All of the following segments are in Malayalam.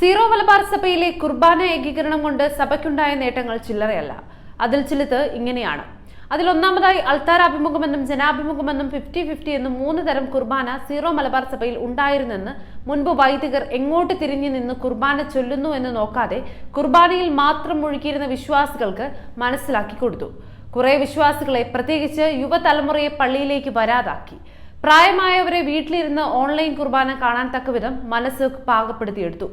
സീറോ മലബാർ സഭയിലെ കുർബാന ഏകീകരണം കൊണ്ട് സഭയ്ക്കുണ്ടായ നേട്ടങ്ങൾ ചില്ലറയല്ല. അതിൽ ചിലത് ഇങ്ങനെയാണ്. അതിൽ ഒന്നാമതായി അൾത്താരാഭിമുഖമെന്നും ജനാഭിമുഖമെന്നും ഫിഫ്റ്റി ഫിഫ്റ്റി എന്നും മൂന്ന് തരം കുർബാന സീറോ മലബാർ സഭയിൽ ഉണ്ടായിരുന്നെന്ന് മുൻപ് വൈദികർ എങ്ങോട്ട് തിരിഞ്ഞു നിന്ന് കുർബാന ചൊല്ലുന്നു എന്ന് നോക്കാതെ കുർബാനയിൽ മാത്രം മുഴുകിയിരുന്ന വിശ്വാസികൾക്ക് മനസ്സിലാക്കി കൊടുത്തു. കുറെ വിശ്വാസികളെ പ്രത്യേകിച്ച് യുവതലമുറയെ പള്ളിയിലേക്ക് വരാതാക്കി. പ്രായമായവരെ വീട്ടിലിരുന്ന് ഓൺലൈൻ കുർബാന കാണാൻ തക്കവിധം മനസ്സ് പാകപ്പെടുത്തിയെടുത്തു.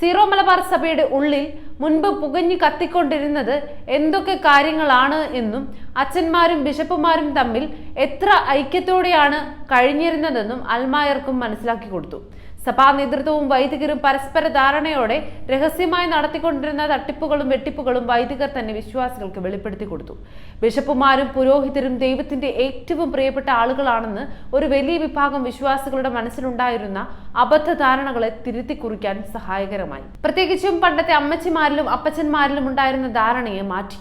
സീറോ മലബാർ സഭയുടെ ഉള്ളിൽ മുൻപ് പുകഞ്ഞു കത്തിക്കൊണ്ടിരുന്നത് എന്തൊക്കെ കാര്യങ്ങളാണ് എന്നും അച്ഛന്മാരും ബിഷപ്പുമാരും തമ്മിൽ എത്ര ഐക്യത്തോടെയാണ് കഴിഞ്ഞിരുന്നതെന്നും അൽമായർക്കും മനസ്സിലാക്കി കൊടുത്തു. സഭാ നേതൃത്വവും വൈദികരും പരസ്പര ധാരണയോടെ രഹസ്യമായി നടത്തിക്കൊണ്ടിരുന്ന തട്ടിപ്പുകളും വെട്ടിപ്പുകളും വൈദികർ തന്നെ വിശ്വാസികൾക്ക് വെളിപ്പെടുത്തി കൊടുത്തു. ബിഷപ്പുമാരും പുരോഹിതരും ദൈവത്തിന്റെ ഏറ്റവും പ്രിയപ്പെട്ട ആളുകളാണെന്ന് ഒരു വലിയ വിഭാഗം വിശ്വാസികളുടെ മനസ്സിലുണ്ടായിരുന്ന അബദ്ധധാരണകളെ തിരുത്തി കുറിക്കാൻ സഹായകരമായി. പ്രത്യേകിച്ചും പണ്ടത്തെ അമ്മച്ചിമാരിലും അപ്പച്ചന്മാരിലും ഉണ്ടായിരുന്ന ധാരണയെ മാറ്റി.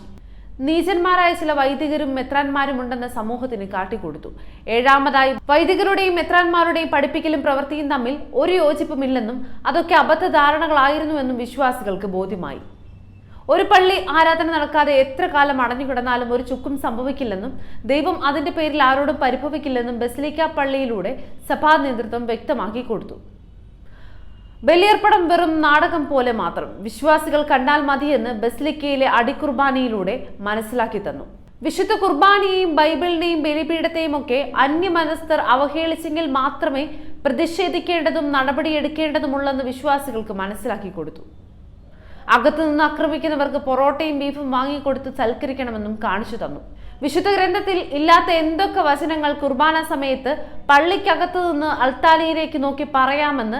നീചന്മാരായ ചില വൈദികരും മെത്രാന്മാരും ഉണ്ടെന്ന് സമൂഹത്തിന് കാട്ടിക്കൊടുത്തു. ഏഴാമതായി വൈദികരുടെയും മെത്രാന്മാരുടെയും പഠിപ്പിക്കലും പ്രവൃത്തിയും തമ്മിൽ ഒരു യോജിപ്പുമില്ലെന്നും അതൊക്കെ അബദ്ധധാരണകളായിരുന്നുവെന്നും വിശ്വാസികൾക്ക് ബോധ്യമായി. ഒരു പള്ളി ആരാധന നടക്കാതെ എത്ര കാലം അടഞ്ഞുകിടന്നാലും ഒരു ചുക്കും സംഭവിക്കില്ലെന്നും ദൈവം അതിന്റെ പേരിൽ ആരോടും പരിഭവിക്കില്ലെന്നും ബസിലിക്ക പള്ളിയിലൂടെ സഭാ നേതൃത്വം വ്യക്തമാക്കി കൊടുത്തു ബലിയർപ്പണം വെറും നാടകം പോലെ മാത്രം വിശ്വാസികൾ കണ്ടാൽ മതിയെന്ന് ബസ്ലിക്കയിലെ അടിക്കുർബാനയിലൂടെ മനസ്സിലാക്കി തന്നു. വിശുദ്ധ കുർബാനയെയും ബൈബിളിനെയും ബലിപീഠത്തെയും ഒക്കെ അന്യമനസ്ഥർ അവഹേളിച്ചെങ്കിൽ മാത്രമേ പ്രതിഷേധിക്കേണ്ടതും നടപടിയെടുക്കേണ്ടതുമുള്ളെന്ന് വിശ്വാസികൾക്ക് മനസ്സിലാക്കി കൊടുത്തു. അകത്തുനിന്ന് ആക്രമിക്കുന്നവർക്ക് പൊറോട്ടയും ബീഫും വാങ്ങിക്കൊടുത്ത് സൽക്കരിക്കണമെന്നും കാണിച്ചു തന്നു. വിശുദ്ധ ഗ്രന്ഥത്തിൽ ഇല്ലാത്ത എന്തൊക്കെ വചനങ്ങൾ കുർബാന സമയത്ത് പള്ളിക്കകത്തു നിന്ന് അൾത്താലിയിലേക്ക് നോക്കി പറയാമെന്ന്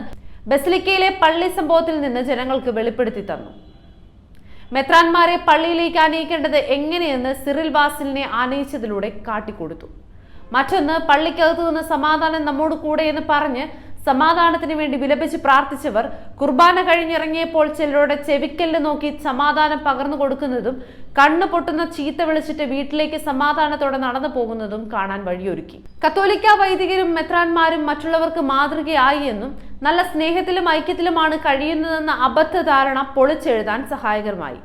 ബസിലിക്കയിലെ പള്ളി സംഭവത്തിൽ നിന്ന് ജനങ്ങൾക്ക് വെളിപ്പെടുത്തി തന്നു. മെത്രാൻമാരെ പള്ളിയിലേക്ക് ആനയിക്കേണ്ടത് എങ്ങനെയെന്ന് സിറിൽ ബാസിലിനെ ആനയിച്ചതിലൂടെ കാട്ടിക്കൊടുത്തു. മറ്റൊന്ന് പള്ളിക്കകത്തു നിന്ന് സമാധാനം നമ്മോട് കൂടെ എന്ന് പറഞ്ഞ് സമാധാനത്തിന് വേണ്ടി വിലപിച്ച് പ്രാർത്ഥിച്ചവർ കുർബാന കഴിഞ്ഞിറങ്ങിയപ്പോൾ ചിലരുടെ ചെവിക്കല്ല് നോക്കി സമാധാനം പകർന്നു കൊടുക്കുന്നതും കണ്ണു പൊട്ടുന്ന ചീത്ത വിളിച്ചിട്ട് വീട്ടിലേക്ക് സമാധാനത്തോടെ നടന്നു പോകുന്നതും കാണാൻ വഴിയൊരുക്കി. കത്തോലിക്ക വൈദികരും മെത്രാന്മാരും മറ്റുള്ളവർക്ക് മാതൃകയായി എന്നും നല്ല സ്നേഹത്തിലും ഐക്യത്തിലുമാണ് കഴിയുന്നതെന്ന അബദ്ധധാരണ പൊളിച്ചെഴുതാൻ സഹായകരമായി.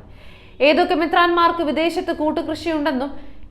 ഏതൊക്കെ മിത്രാന്മാർക്ക് വിദേശത്ത് കൂട്ടുകൃഷിയുണ്ടെന്നും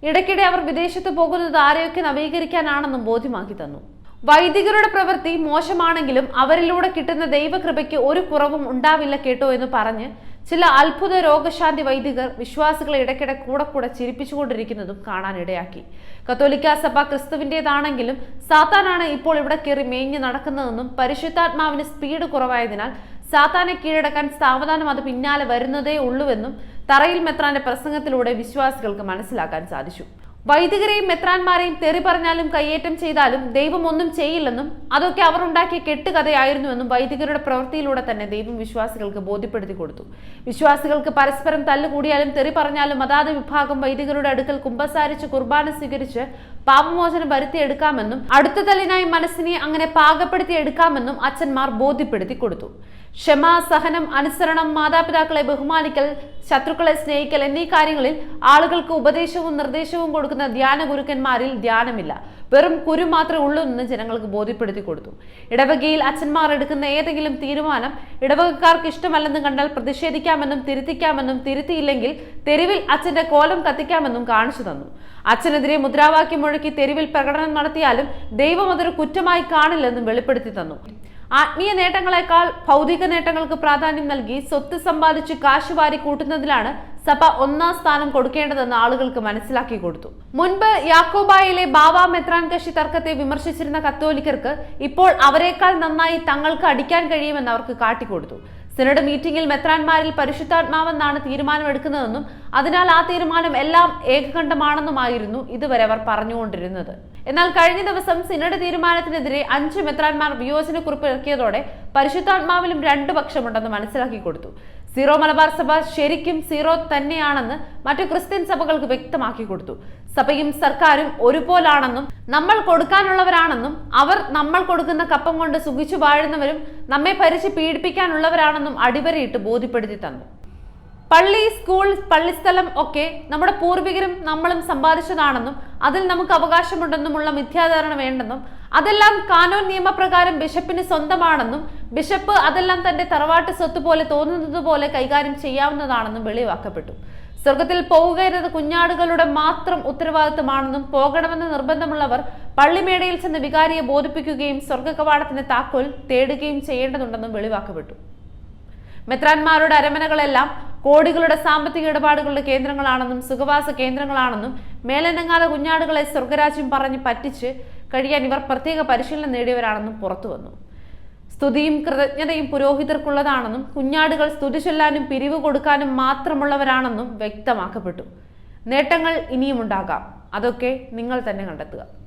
ഇടയ്ക്കിടെ അവർ വിദേശത്ത് പോകുന്നത് ആരെയൊക്കെ നവീകരിക്കാനാണെന്നും ബോധ്യമാക്കി തന്നു. വൈദികരുടെ പ്രവൃത്തി മോശമാണെങ്കിലും അവരിലൂടെ കിട്ടുന്ന ദൈവകൃപയ്ക്ക് ഒരു കുറവും ഉണ്ടാവില്ല കേട്ടോ എന്ന് പറഞ്ഞ് ചില അത്ഭുത രോഗശാന്തി വൈദികർ വിശ്വാസികളെ ഇടയ്ക്കിടെ കൂടെ കൂടെ ചിരിപ്പിച്ചുകൊണ്ടിരിക്കുന്നതും കാണാനിടയാക്കി. കത്തോലിക്ക സഭ ക്രിസ്തുവിന്റെതാണെങ്കിലും സാത്താനാണ് ഇപ്പോൾ ഇവിടെ കയറി മേഞ്ഞു നടക്കുന്നതെന്നും പരിശുദ്ധാത്മാവിന് സ്പീഡ് കുറവായതിനാൽ സാത്താനെ കീഴടക്കാൻ സാവധാനം അത് പിന്നാലെ വരുന്നതേ ഉള്ളൂവെന്നും തറയിൽ മെത്രാന്റെ പ്രസംഗത്തിലൂടെ വിശ്വാസികൾക്ക് മനസ്സിലാക്കാൻ സാധിച്ചു. വൈദികരെയും മെത്രാന്മാരെയും തെറി പറഞ്ഞാലും കയ്യേറ്റം ചെയ്താലും ദൈവം ഒന്നും ചെയ്യില്ലെന്നും അതൊക്കെ അവർ ഉണ്ടാക്കിയ കെട്ടുകഥയായിരുന്നുവെന്നും വൈദികരുടെ പ്രവൃത്തിയിലൂടെ തന്നെ ദൈവം വിശ്വാസികൾക്ക് ബോധ്യപ്പെടുത്തി കൊടുത്തു. വിശ്വാസികൾക്ക് പരസ്പരം തല്ലുകൂടിയാലും തെറി പറഞ്ഞാലും അതാത് വിഭാഗം വൈദികരുടെ അടുക്കൽ കുമ്പസാരിച്ച് കുർബാന സ്വീകരിച്ച് പാപമോചനം വരുത്തിയെടുക്കാമെന്നും അടുത്ത തലിനായി മനസ്സിനെ അങ്ങനെ പാകപ്പെടുത്തി എടുക്കാമെന്നും അച്ഛന്മാർ ബോധ്യപ്പെടുത്തി കൊടുത്തു. ക്ഷമ സഹനം അനുസരണം മാതാപിതാക്കളെ ബഹുമാനിക്കൽ ശത്രുക്കളെ സ്നേഹിക്കൽ എന്നീ കാര്യങ്ങളിൽ ആളുകൾക്ക് ഉപദേശവും നിർദ്ദേശവും കൊടുക്കുന്ന ധ്യാന ഗുരുക്കന്മാരിൽ ധ്യാനമില്ല. വെറും കുരു മാത്രമേ ഉള്ളൂ എന്ന് ജനങ്ങൾക്ക് ബോധ്യപ്പെടുത്തി കൊടുത്തു. ഇടവകയിൽ അച്ഛന്മാർ എടുക്കുന്ന ഏതെങ്കിലും തീരുമാനം ഇടവകക്കാർക്ക് ഇഷ്ടമല്ലെന്ന് കണ്ടാൽ പ്രതിഷേധിക്കാമെന്നും തിരുത്തിക്കാമെന്നും തിരുത്തിയില്ലെങ്കിൽ തെരുവിൽ അച്ഛന്റെ കോലം കത്തിക്കാമെന്നും കാണിച്ചു തന്നു. അച്ഛനെതിരെ മുദ്രാവാക്യം മുഴക്കി തെരുവിൽ പ്രകടനം നടത്തിയാലും ദൈവം അതൊരു കുറ്റമായി കാണില്ലെന്നും വെളിപ്പെടുത്തി തന്നു. ആത്മീയ നേട്ടങ്ങളെക്കാൾ ഭൗതിക നേട്ടങ്ങൾക്ക് പ്രാധാന്യം നൽകി സ്വത്ത് സമ്പാദിച്ച് കാശ് വാരി കൂട്ടുന്നതിലാണ് സഭ ഒന്നാം സ്ഥാനം കൊടുക്കേണ്ടതെന്ന് ആളുകൾക്ക് മനസ്സിലാക്കി കൊടുത്തു. മുൻപ് യാക്കോബായിലെ ബാബ മെത്രാൻ കശി തർക്കത്തെ വിമർശിച്ചിരുന്ന കത്തോലിക്കർക്ക് ഇപ്പോൾ അവരെക്കാൾ നന്നായി തങ്ങൾക്ക് അടിക്കാൻ കഴിയുമെന്ന് അവർക്ക് കാട്ടിക്കൊടുത്തു. സിനഡ് മീറ്റിംഗിൽ മെത്രാൻമാരിൽ പരിശുദ്ധാത്മാവെന്നാണ് തീരുമാനമെടുക്കുന്നതെന്നും അതിനാൽ ആ തീരുമാനം എല്ലാം ഏകകണ്ഠമാണെന്നുമായിരുന്നു ഇതുവരെ അവർ പറഞ്ഞുകൊണ്ടിരുന്നത്. എന്നാൽ കഴിഞ്ഞ ദിവസം സിനഡ് തീരുമാനത്തിനെതിരെ അഞ്ച് മെത്രാന്മാർ വിയോജനക്കുറിപ്പ് ഇറക്കിയതോടെ പരിശുദ്ധാത്മാവിലും രണ്ടു പക്ഷമുണ്ടെന്ന് മനസ്സിലാക്കി കൊടുത്തു. സീറോ മലബാർ സഭ ശരിക്കും സീറോ തന്നെയാണെന്ന് മറ്റു ക്രിസ്ത്യൻ സഭകൾക്ക് വ്യക്തമാക്കി കൊടുത്തു. സഭയും സർക്കാരും ഒരുപോലാണെന്നും നമ്മൾ കൊടുക്കാനുള്ളവരാണെന്നും അവർ നമ്മൾ കൊടുക്കുന്ന കപ്പം കൊണ്ട് സുഖിച്ചു വാഴുന്നവരും നമ്മെ ഭരിച്ച് പീഡിപ്പിക്കാനുള്ളവരാണെന്നും അടിവരയിട്ട് ബോധ്യപ്പെടുത്തി തന്നു. പള്ളി സ്കൂൾ പള്ളിസ്ഥലം ഒക്കെ നമ്മുടെ പൂർവികരും നമ്മളും സമ്പാദിച്ചതാണെന്നും അതിൽ നമുക്ക് അവകാശമുണ്ടെന്നുമുള്ള മിഥ്യാധാരണ വേണ്ടെന്നും അതെല്ലാം കാനോൻ നിയമപ്രകാരം ബിഷപ്പിന് സ്വന്തമാണെന്നും ബിഷപ്പ് അതെല്ലാം തന്റെ തറവാട്ട് സ്വത്ത് പോലെ തോന്നുന്നത് പോലെ കൈകാര്യം ചെയ്യാവുന്നതാണെന്നും വെളിവാക്കപ്പെട്ടു. സ്വർഗത്തിൽ പോവുക എന്നത് കുഞ്ഞാടുകളുടെ മാത്രം ഉത്തരവാദിത്തമാണെന്നും പോകണമെന്ന് നിർബന്ധമുള്ളവർ പള്ളിമേടയിൽ ചെന്ന് വികാരിയെ ബോധിപ്പിക്കുകയും സ്വർഗ കവാടത്തിന്റെ താക്കോൽ തേടുകയും ചെയ്യേണ്ടതുണ്ടെന്നും വെളിവാക്കപ്പെട്ടു. മെത്രാന്മാരുടെ അരമനകളെല്ലാം കോടികളുടെ സാമ്പത്തിക ഇടപാടുകളുടെ കേന്ദ്രങ്ങളാണെന്നും സുഖവാസ കേന്ദ്രങ്ങളാണെന്നും മേലനങ്ങാതെ കുഞ്ഞാടുകളെ സ്വർഗരാജ്യം പറഞ്ഞ് പറ്റിച്ച് കഴിയാൻ ഇവർ പ്രത്യേക പരിശീലനം നേടിയവരാണെന്നും പുറത്തു വന്നു. സ്തുതിയും കൃതജ്ഞതയും പുരോഹിതർക്കുള്ളതാണെന്നും കുഞ്ഞാടുകൾ സ്തുതി ചൊല്ലാനും പിരിവ് കൊടുക്കാനും മാത്രമുള്ളവരാണെന്നും വ്യക്തമാക്കപ്പെട്ടു. നേട്ടങ്ങൾ ഇനിയും ഉണ്ടാകാം അതൊക്കെ നിങ്ങൾ തന്നെ കണ്ടെത്തുക.